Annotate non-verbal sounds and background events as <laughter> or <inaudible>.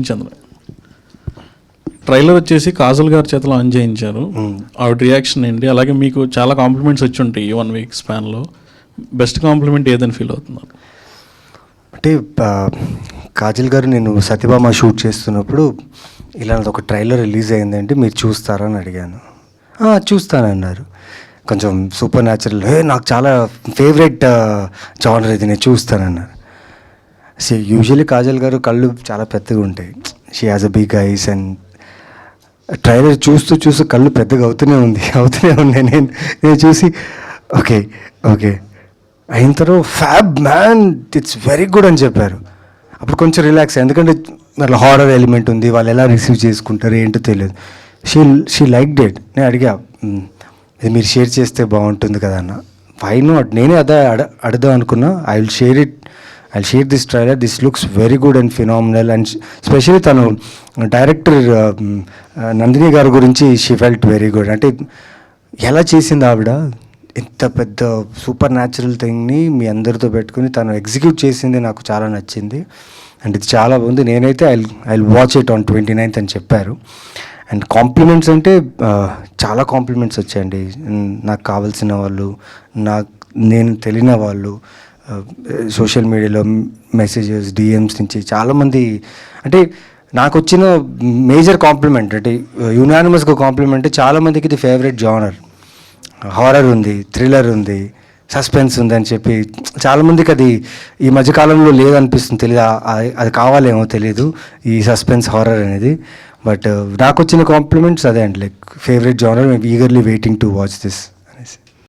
చంద్ర trailer వచ్చేసి కాజల్ గారి చేతిలో ఆన్ చేయించారు. ఆవిడ రియాక్షన్ ఏంటి? అలాగే మీకు చాలా కాంప్లిమెంట్స్ వచ్చి ఉంటాయి ఈ వన్ వీక్ స్పాన్లో బెస్ట్ కాంప్లిమెంట్ ఏదని ఫీల్ అవుతున్నారు? అంటే కాజల్ గారు నేను సత్యభామ షూట్ చేస్తున్నప్పుడు ఇలా ఒక ట్రైలర్ రిలీజ్ అయిందంటే మీరు చూస్తారా అని అడిగాను. "ఆ, చూస్తానన్నారు. కొంచెం సూపర్ న్యాచురల్ హే నాకు చాలా ఫేవరెట్ జానర్ ఇది నేను చూస్తానన్నారు. సి యూజువల్లీ కాజల్ గారు కళ్ళు చాలా పెద్దగా ఉంటాయి. She has a big eyes and trailer చూస్తూ చూస్తూ కళ్ళు పెద్దగా అవుతూనే ఉంది. <laughs> అవుతూనే ఉన్నాయి నేను నేను చూసి ఓకే ఓకే అయిన తర్వాత fab man it's very good అని చెప్పారు. అప్పుడు కొంచెం రిలాక్స్ ఎందుకంటే మళ్ళీ హారర్ ఎలిమెంట్ ఉంది. వాళ్ళు ఎలా రిసీవ్ చేసుకుంటారు ఏంటో తెలియదు. షీ షీ లైక్ డెడ్ నేను అడిగా ఇది మీరు షేర్ చేస్తే బాగుంటుంది కదా అన్న. వై నాట్ నేనే అదే అడ అడదాం అనుకున్నా. I will share it I share this trailer this looks very good and phenomenal and specially తను uh, director Nandini uh, mm, uh, గారి గురించి షీ ఫెల్ట్ వెరీ గుడ్ అంటే ఎలా చేసింది ఆవిడ? ఇంత పెద్ద సూపర్ న్యాచురల్ థింగ్ని మీ అందరితో పెట్టుకుని తను ఎగ్జిక్యూట్ చేసింది నాకు చాలా నచ్చింది. అండ్ ఇది చాలా బాగుంది. నేనైతే I I watch it on twenty ninth అని చెప్పారు. అండ్ కాంప్లిమెంట్స్ అంటే చాలా కాంప్లిమెంట్స్ వచ్చాయండి. నాకు కావాల్సిన వాళ్ళు నాకు నేను తెలియని వాళ్ళు సోషల్ మీడియాలో మెసేజెస్ డిఎమ్స్ నుంచి చాలామంది అంటే నాకు వచ్చిన మేజర్ కాంప్లిమెంట్ అంటే యునానిమస్గా కాంప్లిమెంట్ చాలామందికి ఇది ఫేవరెట్ జానర్. హారర్ ఉంది థ్రిల్లర్ ఉంది సస్పెన్స్ ఉంది అని చెప్పి చాలామందికి అది ఈ మధ్యకాలంలో లేదనిపిస్తుంది తెలియదు అది కావాలేమో తెలియదు ఈ సస్పెన్స్ హారర్ అనేది. బట్ నాకు వచ్చిన కాంప్లిమెంట్స్ అదే అండి like favourite genre eagerly waiting to watch this